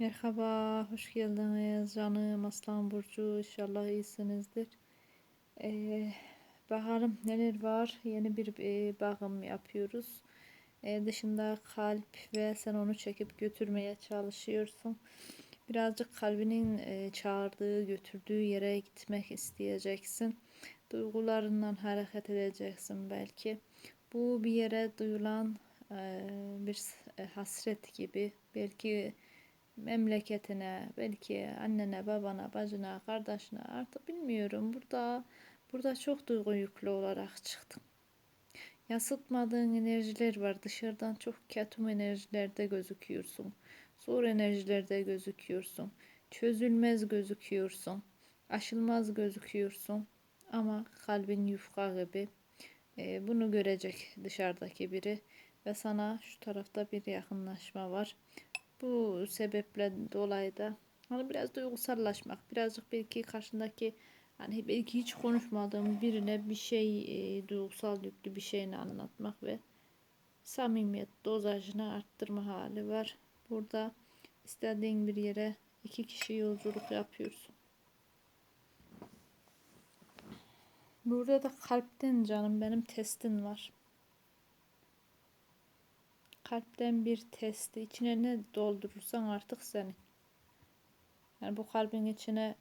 Merhaba, hoş geldiniz canım Aslan Burcu. İnşallah iyisinizdir. Ee, bakalım neler var. Yeni bir e, bakım yapıyoruz. Ee, dışında kalp ve sen onu çekip götürmeye çalışıyorsun. Birazcık kalbinin e, çağırdığı, götürdüğü yere gitmek isteyeceksin. Duygularından hareket edeceksin belki. Bu bir yere duyulan e, bir hasret gibi. Belki memleketine, belki annene, babana, bacına, kardeşine artık bilmiyorum. Burada burada çok duygu yüklü olarak çıktım. Yansıtmadığın enerjiler var. Dışarıdan çok ketum enerjilerde gözüküyorsun. Zor enerjilerde gözüküyorsun. Çözülmez gözüküyorsun. Aşılmaz gözüküyorsun. Ama kalbin yufka gibi. E, bunu görecek dışarıdaki biri. Ve sana şu tarafta bir yakınlaşma var. Bu sebeple dolayı da hani biraz duygusallaşmak, birazcık belki karşındaki hani belki hiç konuşmadığım birine bir şey e, duygusal yüklü bir şeyini anlatmak ve samimiyet dozajını arttırma hali var. Burada istediğin bir yere iki kişi yolculuk yapıyorsun. Burada da kalpten canım benim testin var kalpten bir testi içine ne doldurursan artık senin. Yani bu kalbin içine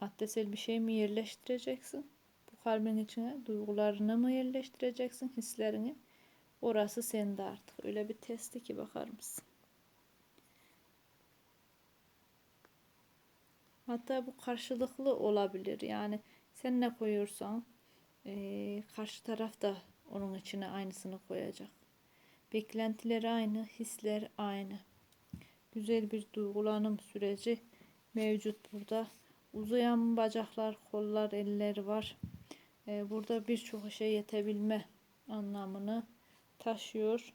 maddesel bir şey mi yerleştireceksin? Bu kalbin içine duygularını mı yerleştireceksin, hislerini? Orası sende artık. Öyle bir testi ki bakar mısın? Hatta bu karşılıklı olabilir. Yani sen ne koyuyorsan e, karşı taraf da onun içine aynısını koyacak. Beklentileri aynı, hisler aynı. Güzel bir duygulanım süreci mevcut burada. Uzayan bacaklar, kollar, eller var. Ee, burada birçok işe yetebilme anlamını taşıyor.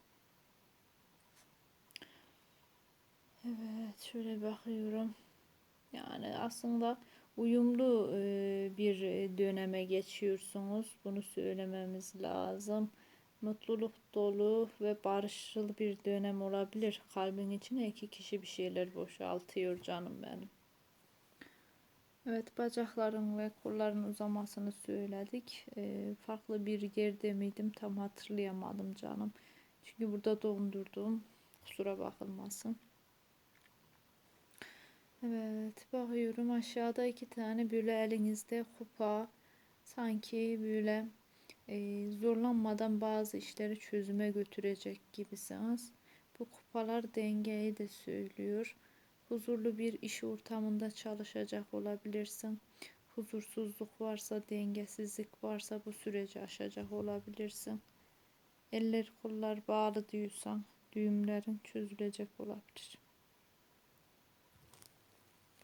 Evet, şöyle bakıyorum. Yani aslında uyumlu e, bir döneme geçiyorsunuz. Bunu söylememiz lazım mutluluk dolu ve barışçıl bir dönem olabilir. Kalbin içine iki kişi bir şeyler boşaltıyor canım benim. Evet bacakların ve kolların uzamasını söyledik. E, farklı bir yerde miydim tam hatırlayamadım canım. Çünkü burada dondurdum. Kusura bakılmasın. Evet bakıyorum aşağıda iki tane böyle elinizde kupa sanki böyle e, zorlanmadan bazı işleri çözüme götürecek gibisiniz. Bu kupalar dengeyi de söylüyor. Huzurlu bir iş ortamında çalışacak olabilirsin. Huzursuzluk varsa, dengesizlik varsa bu süreci aşacak olabilirsin. Eller kollar bağlı diyorsan düğümlerin çözülecek olabilir.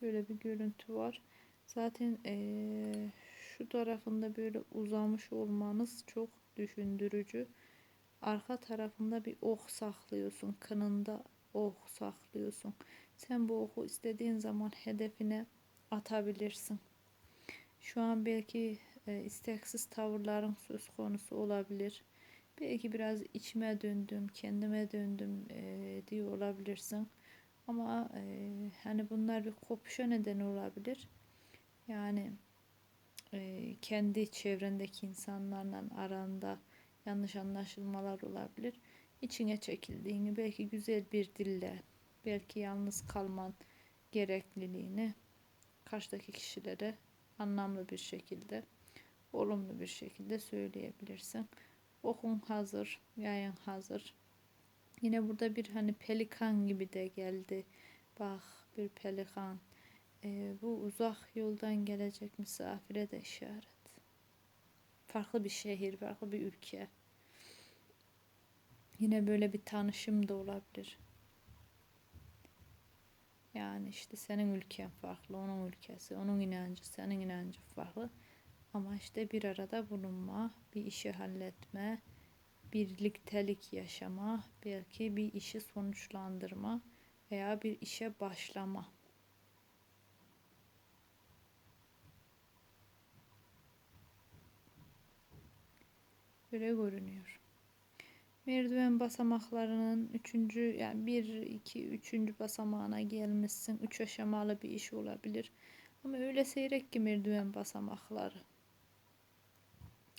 Böyle bir görüntü var. Zaten ee, şu tarafında böyle uzamış olmanız çok düşündürücü. Arka tarafında bir ok saklıyorsun. Kınında ok saklıyorsun. Sen bu oku istediğin zaman hedefine atabilirsin. Şu an belki e, isteksiz tavırların söz konusu olabilir. Belki biraz içime döndüm, kendime döndüm e, diye olabilirsin. Ama e, hani bunlar bir kopuşa neden olabilir. Yani e, kendi çevrendeki insanlarla aranda yanlış anlaşılmalar olabilir. İçine çekildiğini belki güzel bir dille belki yalnız kalman gerekliliğini karşıdaki kişilere anlamlı bir şekilde olumlu bir şekilde söyleyebilirsin. Okun hazır, yayın hazır. Yine burada bir hani pelikan gibi de geldi. Bak bir pelikan e, bu uzak yoldan gelecek misafire de işaret. Farklı bir şehir, farklı bir ülke. Yine böyle bir tanışım da olabilir. Yani işte senin ülken farklı, onun ülkesi, onun inancı, senin inancı farklı. Ama işte bir arada bulunma, bir işi halletme, birliktelik yaşama, belki bir işi sonuçlandırma veya bir işe başlama. Böyle görünüyor. Merdiven basamaklarının üçüncü yani bir, iki, üçüncü basamağına gelmişsin. Üç aşamalı bir iş olabilir. Ama öyle seyrek ki merdiven basamakları.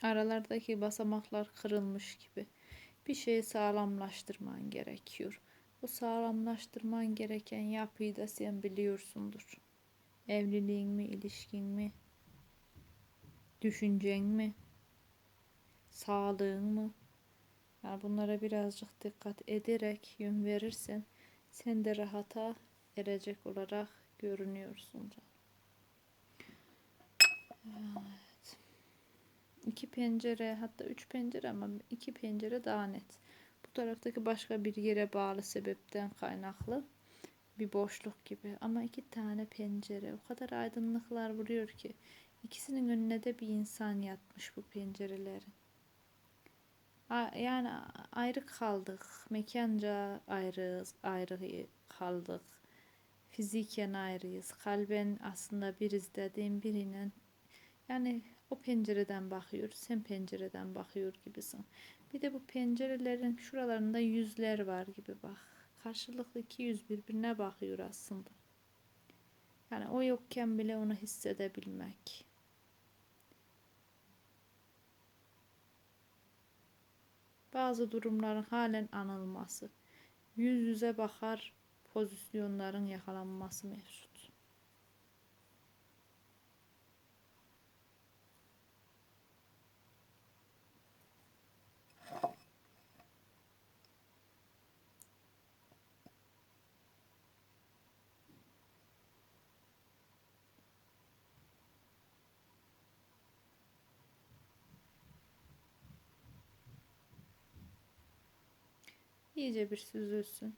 Aralardaki basamaklar kırılmış gibi. Bir şeyi sağlamlaştırman gerekiyor. Bu sağlamlaştırman gereken yapıyı da sen biliyorsundur. Evliliğin mi, ilişkin mi, düşüncen mi, sağlığın mı? Yani bunlara birazcık dikkat ederek yön verirsen sen de rahata erecek olarak görünüyorsun canım. Evet. İki pencere hatta üç pencere ama iki pencere daha net. Bu taraftaki başka bir yere bağlı sebepten kaynaklı bir boşluk gibi ama iki tane pencere o kadar aydınlıklar vuruyor ki ikisinin önüne de bir insan yatmış bu pencerelerin. Yani ayrı kaldık, mekanca ayrı ayrı kaldık, fiziken ayrıyız, kalben aslında biriz dediğim birinin yani o pencereden bakıyor, sen pencereden bakıyor gibisin. Bir de bu pencerelerin şuralarında yüzler var gibi bak. Karşılıklı iki yüz birbirine bakıyor aslında. Yani o yokken bile onu hissedebilmek. Bazı durumların halen anılması. Yüz yüze bakar pozisyonların yakalanması mevcut. İyice bir süzülsün.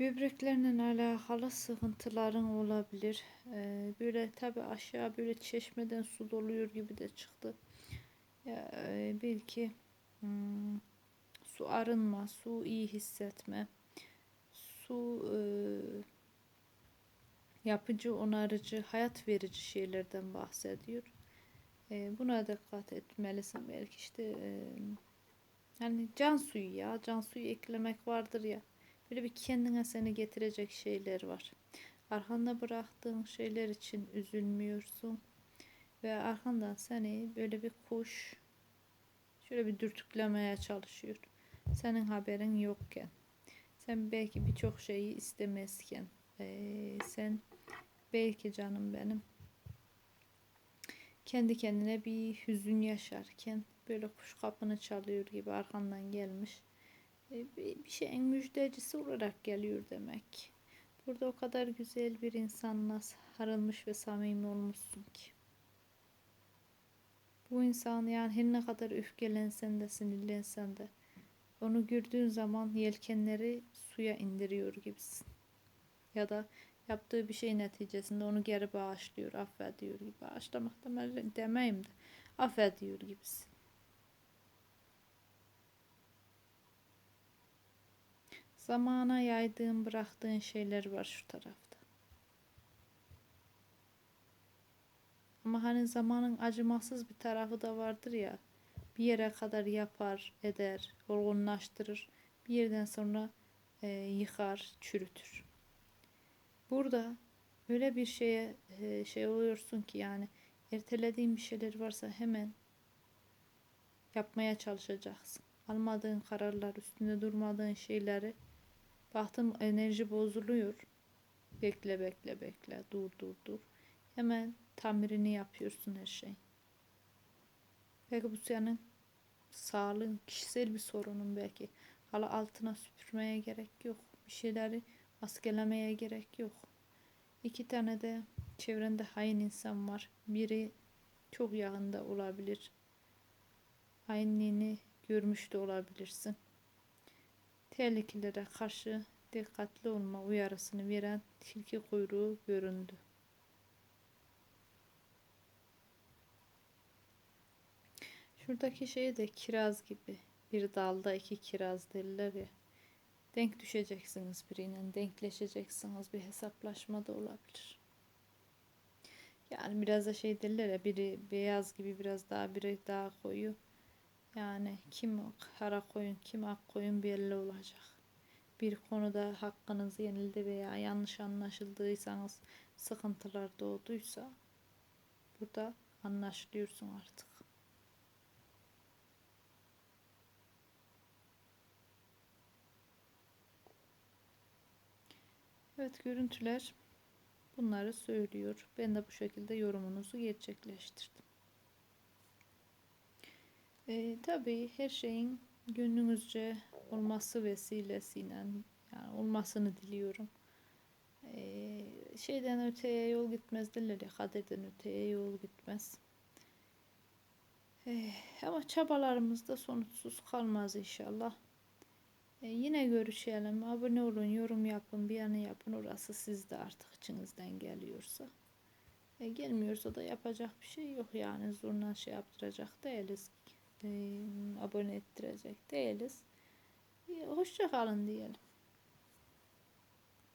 Böbreklerle alakalı sıkıntıların olabilir. Ee, böyle tabi aşağı böyle çeşmeden su doluyor gibi de çıktı. Ya, e, belki Hmm, su arınma, su iyi hissetme, su e, yapıcı, onarıcı, hayat verici şeylerden bahsediyor. E, buna dikkat etmelisin. Belki işte e, yani can suyu ya, can suyu eklemek vardır ya. Böyle bir kendine seni getirecek şeyler var. Arkanda bıraktığın şeyler için üzülmüyorsun. Ve arkandan seni böyle bir kuş şöyle bir dürtüklemeye çalışıyor. Senin haberin yokken. Sen belki birçok şeyi istemezken. Ee, sen belki canım benim kendi kendine bir hüzün yaşarken böyle kuş kapını çalıyor gibi arkandan gelmiş. Ee, bir şeyin müjdecisi olarak geliyor demek. Burada o kadar güzel bir insanla sarılmış ve samimi olmuşsun ki. Bu insan yani her ne kadar öfkelensen de sinirlensen de onu gördüğün zaman yelkenleri suya indiriyor gibisin. Ya da yaptığı bir şey neticesinde onu geri bağışlıyor, affediyor gibi. Bağışlamak demeyim de affediyor gibisin. Zamana yaydığın, bıraktığın şeyler var şu tarafta. Ama hani zamanın acımasız bir tarafı da vardır ya. Bir yere kadar yapar, eder, olgunlaştırır. Bir yerden sonra e, yıkar, çürütür. Burada öyle bir şeye e, şey oluyorsun ki yani ertelediğin bir şeyler varsa hemen yapmaya çalışacaksın. Almadığın kararlar, üstünde durmadığın şeyleri baktım enerji bozuluyor. Bekle bekle bekle dur dur dur. Hemen tamirini yapıyorsun her şey. Belki bu senin sağlığın, kişisel bir sorunun belki. Hala altına süpürmeye gerek yok. Bir şeyleri maskelemeye gerek yok. İki tane de çevrende hain insan var. Biri çok yakında olabilir. Hainliğini görmüş de olabilirsin. Tehlikelere karşı dikkatli olma uyarısını veren tilki kuyruğu göründü. Şuradaki şey de kiraz gibi. Bir dalda iki kiraz derler ya. Denk düşeceksiniz biriyle, denkleşeceksiniz. Bir hesaplaşma da olabilir. Yani biraz da şey derler ya biri beyaz gibi biraz daha biri daha koyu. Yani kim kara koyun kim ak koyun belli olacak. Bir konuda hakkınız yenildi veya yanlış anlaşıldıysanız sıkıntılar doğduysa burada anlaşılıyorsun artık. Evet görüntüler bunları söylüyor. Ben de bu şekilde yorumunuzu gerçekleştirdim. Ee, tabii her şeyin gönlünüzce olması vesilesiyle yani olmasını diliyorum. Ee, şeyden öteye yol gitmez derler ya kaderden öteye yol gitmez. Ee, ama çabalarımız da sonuçsuz kalmaz inşallah. Ee, yine görüşelim. Abone olun, yorum yapın, bir yana yapın. Orası sizde artık içinizden geliyorsa. E, gelmiyorsa da yapacak bir şey yok yani. Zurna şey yaptıracak değiliz. E, abone ettirecek değiliz. E, hoşça kalın diyelim.